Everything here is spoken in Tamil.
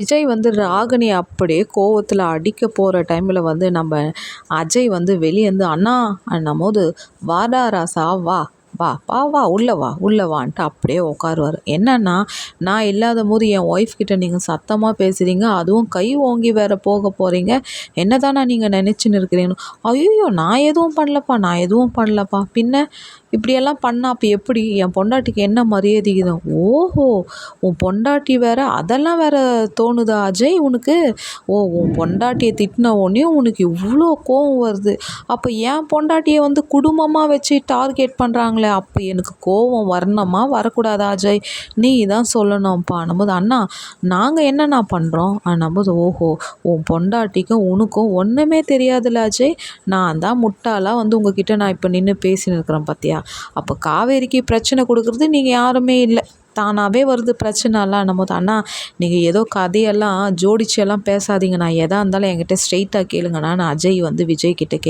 விஜய் வந்து ராகினி அப்படியே கோவத்தில் அடிக்க போகிற டைமில் வந்து நம்ம அஜய் வந்து வெளியேந்து அண்ணா அண்ணும் போது வாடா ராசா வா. வா வா வா உள்ளே வா உள்ளே வான்ட்டு அப்படியே உட்காருவார் என்னன்னா நான் இல்லாத போது என் ஒய்ஃப் கிட்ட நீங்கள் சத்தமாக பேசுகிறீங்க அதுவும் கை ஓங்கி வேற போக போகிறீங்க என்ன தானே நீங்கள் நினச்சின்னு இருக்கிறீங்க ஐயோ நான் எதுவும் பண்ணலப்பா நான் எதுவும் பண்ணலப்பா. பின்ன இப்படியெல்லாம் பண்ணால் அப்போ எப்படி? என் பொண்டாட்டிக்கு என்ன மரியாதை இது? ஓஹோ உன் பொண்டாட்டி வேற அதெல்லாம் வேற தோணுதா அஜய் உனக்கு? ஓ உன் பொண்டாட்டியை திட்டின உடனே உனக்கு இவ்வளோ கோவம் வருது. அப்போ என் பொண்டாட்டியை வந்து குடும்பமாக வச்சு டார்கெட் பண்ணுறாங்களே அப்போ எனக்கு கோவம் வரணுமா? வரக்கூடாதா அஜய்? நீ தான் சொல்லணும்ப்பா. நம்மது அண்ணா நாங்கள் என்னண்ணா பண்ணுறோம் நம்மது ஓஹோ உன் பொண்டாட்டிக்கும் உனக்கும் ஒன்றுமே தெரியாதுல்ல அஜய். நான் தான் முட்டாளாக வந்து உங்ககிட்ட நான் இப்போ நின்று பேசின்னு இருக்கிறேன் பார்த்தியா அப்போ காவேரிக்கு பிரச்சனை கொடுக்குறது நீங்கள் யாருமே இல்லை. தானாகவே வருது பிரச்சனைலாம் நம்ம அண்ணா நீங்கள் ஏதோ கதையெல்லாம் ஜோடிச்செல்லாம் பேசாதீங்க. நான் எதாக இருந்தாலும் என்கிட்ட ஸ்ட்ரெயிட்டாக கேளுங்கண்ணா நான் அஜய் வந்து விஜய் கிட்டே கே